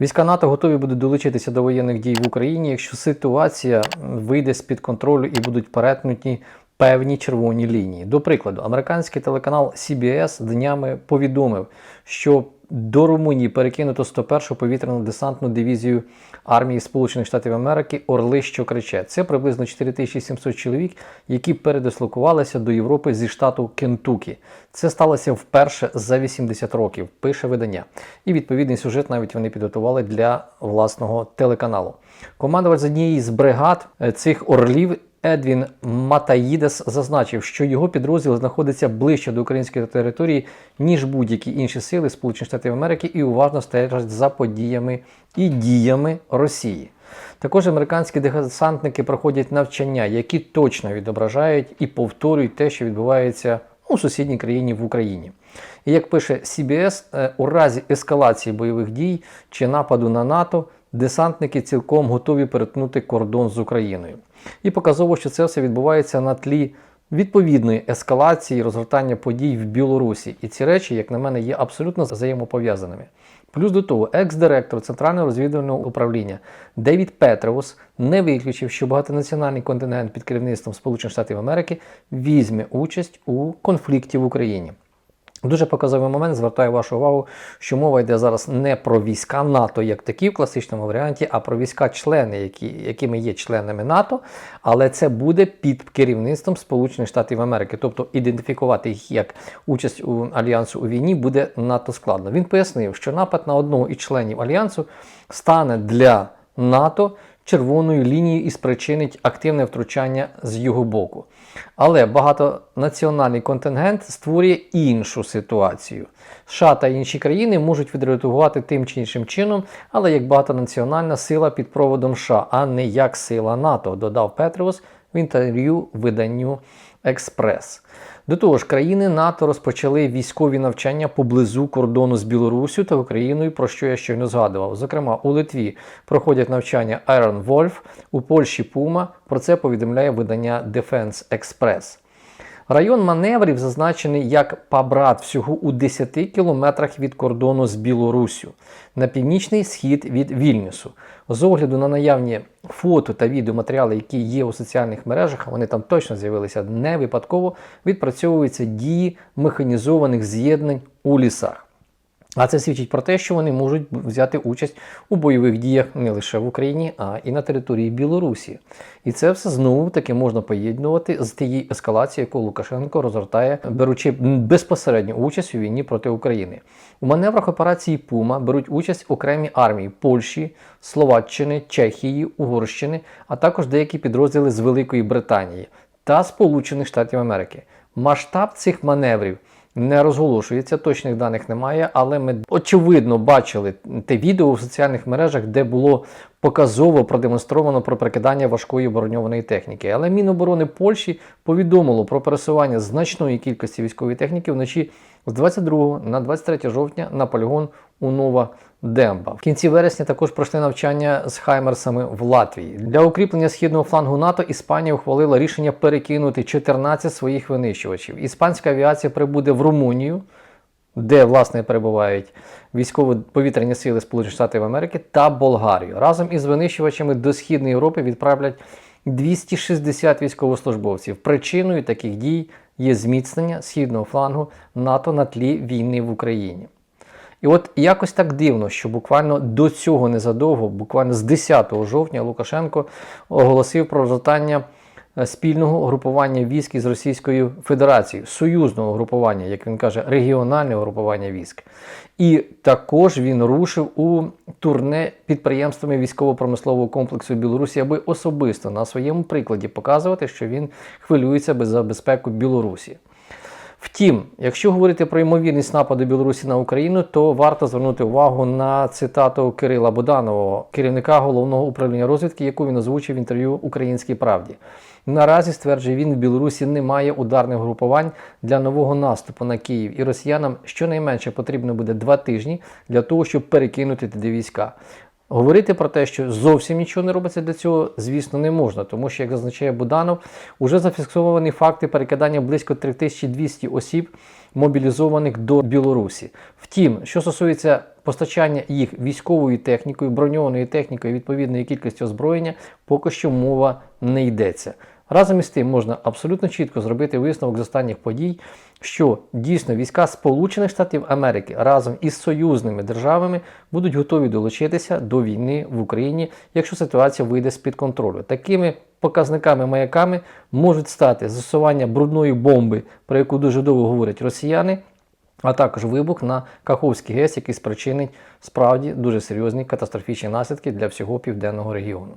Війська НАТО готові будуть долучитися до воєнних дій в Україні, якщо ситуація вийде з-під контролю і будуть перетнуті певні червоні лінії. До прикладу, американський телеканал CBS днями повідомив, що до Румунії перекинуто 101-ту повітряну десантну дивізію армії Сполучених Штатів Америки Орли, що криче. Це приблизно 4700 чоловік, які передислокувалися до Європи зі штату Кентукі. Це сталося вперше за 80 років, пише видання. І відповідний сюжет навіть вони підготували для власного телеканалу. Командувач однієї з бригад е, цих орлів Едвін Матаїдес зазначив, що його підрозділ знаходиться ближче до української території, ніж будь-які інші сили Сполучених Штатів Америки, і уважно стежать за подіями і діями Росії. Також американські десантники проходять навчання, які точно відображають і повторюють те, що відбувається у сусідній країні в Україні. І як пише CBS, е, у разі ескалації бойових дій чи нападу на НАТО, десантники цілком готові перетнути кордон з Україною. І показово, що це все відбувається на тлі відповідної ескалації розгортання подій в Білорусі. І ці речі, як на мене, є абсолютно взаємопов'язаними. Плюс до того, екс-директор Центрального розвідувального управління Девід Петреус не виключив, що багатонаціональний континент під керівництвом Сполучених Штатів Америки візьме участь у конфлікті в Україні. Дуже показовий момент звертаю вашу увагу, що мова йде зараз не про війська НАТО як такі в класичному варіанті, а про війська-члени, які, якими є членами НАТО, але це буде під керівництвом Сполучених Штатів Америки. Тобто ідентифікувати їх як участь у альянсу у війні буде надто складно. Він пояснив, що напад на одного із членів альянсу стане для НАТО червоною лінією і спричинить активне втручання з його боку. Але багатонаціональний контингент створює іншу ситуацію. США та інші країни можуть відреагувати тим чи іншим чином, але як багатонаціональна сила під проводом США, а не як сила НАТО, додав Петреус в інтерв'ю виданню Експрес. До того ж, країни НАТО розпочали військові навчання поблизу кордону з Білоруссю та Україною, про що я щойно згадував. Зокрема, у Литві проходять навчання Iron Wolf, у Польщі Puma. Про це повідомляє видання Defense Express. Район маневрів зазначений як Пабрат всього у 10 кілометрах від кордону з Білоруссю на північний схід від Вільнюсу. З огляду на наявні фото та відеоматеріали, які є у соціальних мережах, вони там точно з'явилися не випадково, відпрацьовуються дії механізованих з'єднань у лісах. А це свідчить про те, що вони можуть взяти участь у бойових діях не лише в Україні, а і на території Білорусі. І це все знову таки можна поєднувати з тією ескалацією, яку Лукашенко розгортає, беручи безпосередню участь у війні проти України. У маневрах операції Пума беруть участь окремі армії Польщі, Словаччини, Чехії, Угорщини, а також деякі підрозділи з Великої Британії та Сполучених Штатів Америки. Масштаб цих маневрів не розголошується, точних даних немає, але ми очевидно бачили те відео в соціальних мережах, де було показово продемонстровано про прикидання важкої броньованої техніки. Але Міноборони Польщі повідомило про пересування значної кількості військової техніки вночі з 22 на 23 жовтня на полігон у Нова Демба. В кінці вересня також пройшли навчання з Хаймерсами в Латвії. Для укріплення східного флангу НАТО Іспанія ухвалила рішення перекинути 14 своїх винищувачів. Іспанська авіація прибуде в Румунію, де власне перебувають військово-повітряні сили Сполучених Штатів Америки та Болгарію. Разом із винищувачами до Східної Європи відправлять 260 військовослужбовців. Причиною таких дій є зміцнення східного флангу НАТО на тлі війни в Україні. І от якось так дивно, що буквально до цього незадовго, буквально з 10 жовтня, Лукашенко оголосив про розгортання е, спільного групування військ із Російською Федерацією, союзного групування, як він каже, регіонального групування військ. І також він рушив у турне підприємствами військово-промислового комплексу Білорусі, аби особисто на своєму прикладі показувати, що він хвилюється за безпеку Білорусі. Втім, якщо говорити про ймовірність нападу Білорусі на Україну, то варто звернути увагу на цитату Кирила Боданового, керівника головного управління розвідки, яку він озвучив в інтерв'ю Українській правді. Наразі стверджує він, в Білорусі немає ударних групувань для нового наступу на Київ, і росіянам щонайменше потрібно буде два тижні для того, щоб перекинути туди війська. Говорити про те, що зовсім нічого не робиться для цього, звісно, не можна, тому що, як зазначає Буданов, уже зафіксовані факти перекидання близько 3200 осіб, мобілізованих до Білорусі. Втім, що стосується постачання їх військовою технікою, броньованою технікою, відповідної кількості озброєння, поки що мова не йдеться. Разом із тим можна абсолютно чітко зробити висновок з останніх подій, що дійсно війська Сполучених Штатів Америки разом із союзними державами будуть готові долучитися до війни в Україні, якщо ситуація вийде з-під контролю. Такими показниками маяками можуть стати застосування брудної бомби, про яку дуже довго говорять росіяни. А також вибух на Каховський ГЕС, який спричинить справді дуже серйозні катастрофічні наслідки для всього південного регіону.